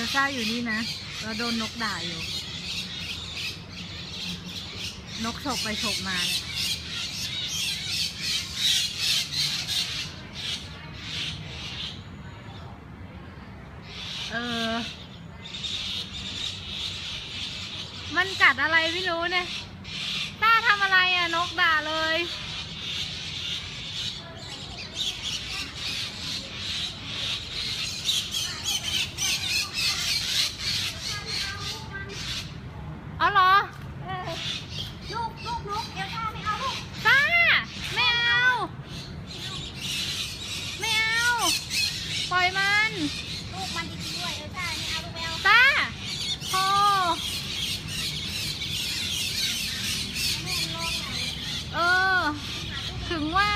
อซ่าอยู่นี่นะ เราโดนนกด่าอยู่ นกฉกไปฉกมาเนี่ยเออ มันกัดอะไรไม่รู้เนี่ยต้าทำอะไรอะนกด่า อยมันลูกมันจริงด้วยเออจ้านี่เอาลูกแมวตาพอเออ ถึงว่า